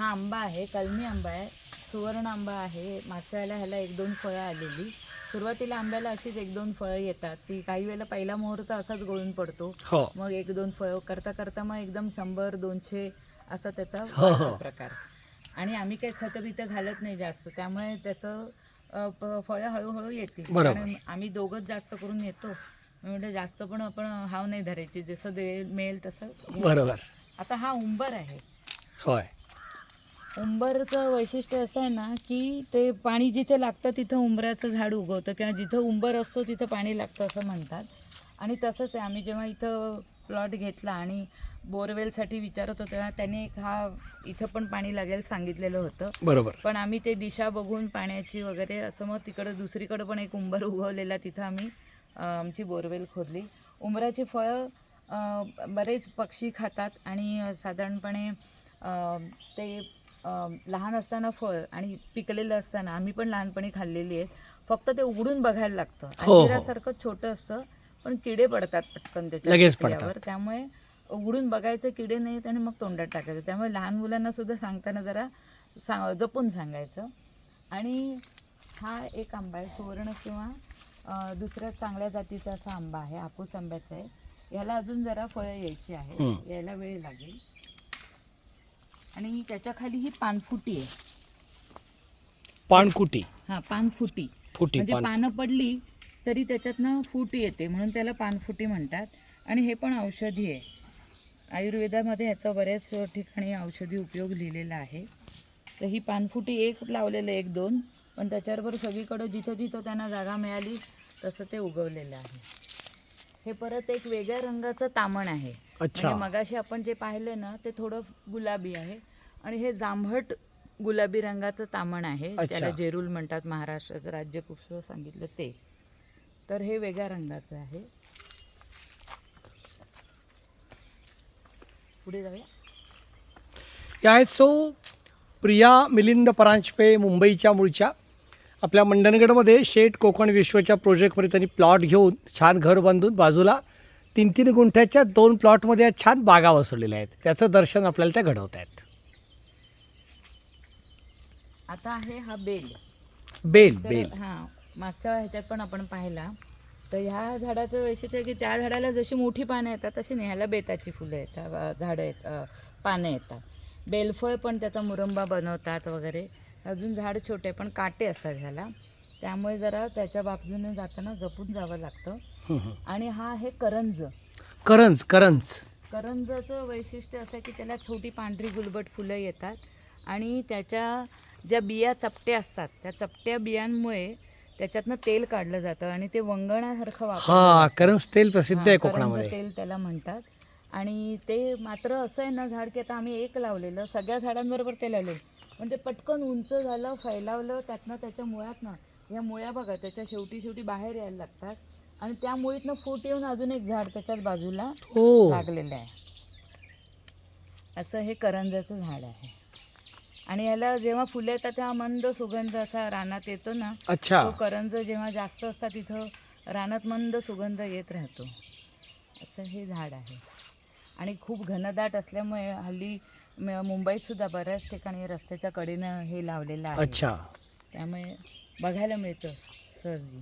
हा आंबा आहे कलमी आंबा आहे सुवर्ण आंबा आहे. मागच्या वेळेला ह्याला एक दोन फळं आलेली. सुरुवातीला आंब्याला अशीच एक दोन फळं येतात. ती काही वेळेला पहिला मुहूर्त असाच गळून पडतो. हो. मग एक दोन फळं करता करता मग एकदम शंभर दोनशे असा त्याचा हो, हो. प्रकार. आणि आम्ही काही खतं बितं घालत नाही जास्त. त्यामुळे त्याचं फळं हळूहळू येतील. कारण आम्ही दोघंच जास्त करून येतो मी म्हटलं जास्त पण आपण हाव नाही धरायची. जसं दे मिळेल तसं. बरोबर. आता हा उंबर आहे. होय. उंबरचं वैशिष्ट्य असं आहे ना की ते पाणी जिथे लागतं तिथं उंबराचं झाड उगवतं किंवा जिथं उंबर असतो तिथं पाणी लागतं असं म्हणतात. आणि तसंच आहे आम्ही जेव्हा इथं प्लॉट घेतला आणि बोरवेलसाठी विचारत होतो तेव्हा त्यांनी एक हा इथं पण पाणी लागेल सांगितलेलं होतं. बरोबर. पण आम्ही ते दिशा बघून पाण्याची वगैरे असं मग तिकडं दुसरीकडं पण एक उंबर उगवलेला तिथं आम्ही अं, आमची बोरवेल खोदली. उंबराची फळं अं, बरेच पक्षी खातात आणि अं, साधारणपणे अं, ते लहान असताना फळ आणि पिकलेलं असताना आम्ही पण लहानपणी खाल्लेली आहेत फक्त ते उघडून बघायला लागतं हो, हो. अंजिरासारखं छोटं असतं पण किडे पडतात पटकन त्याच्या लगेच पिकल्यावर. पडतात. त्यामुळे उघडून बघायचं किडे नाहीत आणि मग तोंडात टाकायचं त्यामुळे लहान मुलांना सुद्धा सांगताना जरा सांग जपून सांगायचं आणि हा एक आंबा आहे सुवर्ण किंवा दुसऱ्या चांगल्या जातीचा असा आंबा आहे हापूस आंब्याचा आहे याला अजून जरा फळं यायची आहे. यायला वेळ लागेल आणि त्याच्याखाली ही पानफुटी आहे. पानकुटी. हा पानफुटी. फुटी म्हणजे पान पानं पडली तरी त्याच्यातनं फूट येते म्हणून त्याला पानफुटी म्हणतात. आणि हे पण औषधी आहे. आयुर्वेदामध्ये ह्याचा बऱ्याच ठिकाणी औषधी उपयोग लिहिलेला आहे. तर ही पानफुटी एक लावलेलं एक दोन. पण त्याच्याबरोबर सगळीकडं जिथं जिथं त्यांना जागा मिळाली तसं ते उगवलेलं आहे. हे परत एक वेगळ्या रंगाचं तामण आहे. अच्छा. म्हणजे मगाशी आपण जे पाहिलं ना ते थोडं गुलाबी आहे. आणि हे जांभट गुलाबी रंगाचं तामण आहे. त्याला जेरूल म्हणतात महाराष्ट्राचं राज्य पुष्प सांगितलं ते. तर हे वेगळ्या रंगाचं आहे. पुढे जाऊया. या आहेत सो प्रिया मिलिंद परांजपे मुंबईच्या मूळच्या. आपल्या मंडणगडमध्ये शेठ कोकण विश्वच्या प्रोजेक्टमध्ये त्यांनी प्लॉट घेऊन छान घर बांधून बाजूला तीन तीन गुंठ्याच्या दोन प्लॉटमध्ये छान बागा वसवलेल्या आहेत. त्याचं दर्शन आपल्याला त्या घडवत आहेत आता आहे हा बेल. बेल तर बेल. हा मागच्या ह्याच्यात पण आपण पाहिला. तर ह्या झाडाचं वैशिष्ट्य आहे की त्या झाडाला जशी मोठी पानं येतात तशी नाही ह्याला बेताची फुलं येतात झाडं येत पानं येतात. बेलफळ पण त्याचा मुरंबा बनवतात वगैरे. अजून झाड छोटे पण काटे असतात ह्याला. त्यामुळे जरा त्याच्या बाजूने जाताना जपून जावं लागतं. आणि हा आहे करंज. करंज करंज. करंजाचं वैशिष्ट्य असं आहे की त्याला छोटी पांढरी गुलबट फुलं येतात. आणि त्याच्या ज्या बिया चपट्या असतात त्या चपट्या बियांमुळे त्याच्यातनं तेल काढलं जातं आणि ते वंगणासारखं वापरलं हा. करंज तेल प्रसिद्ध आहे कोकणामध्ये. तेल त्याला म्हणतात. आणि ते मात्र असं आहे ना झाड की आता आम्ही एक लावलेलं सगळ्या झाडांबरोबर ते लावलेलं. पण ते पटकन उंच झालं फैलावलं त्यातनं त्याच्या मुळात ना या मुळ्या बघा त्याच्या शेवटी शेवटी बाहेर यायला लागतात. आणि त्या मुळीतनं फूट येऊन अजून एक झाड त्याच्याच बाजूला हो. लागलेलं आहे. असं हे करंजाचं झाड आहे. आणि याला जेव्हा फुलं येतात तेव्हा मंद सुगंध असा रानात येतो ना. अच्छा. तो करंज जेव्हा जास्त असतात तिथं रानात मंद सुगंध येत राहतो. असं हे झाड आहे. आणि खूप घनदाट असल्यामुळे हल्ली मुंबईत सुद्धा बऱ्याच ठिकाणी रस्त्याच्या कडेनं हे लावलेलं आहे. अच्छा. त्यामुळे बघायला मिळतं सहजी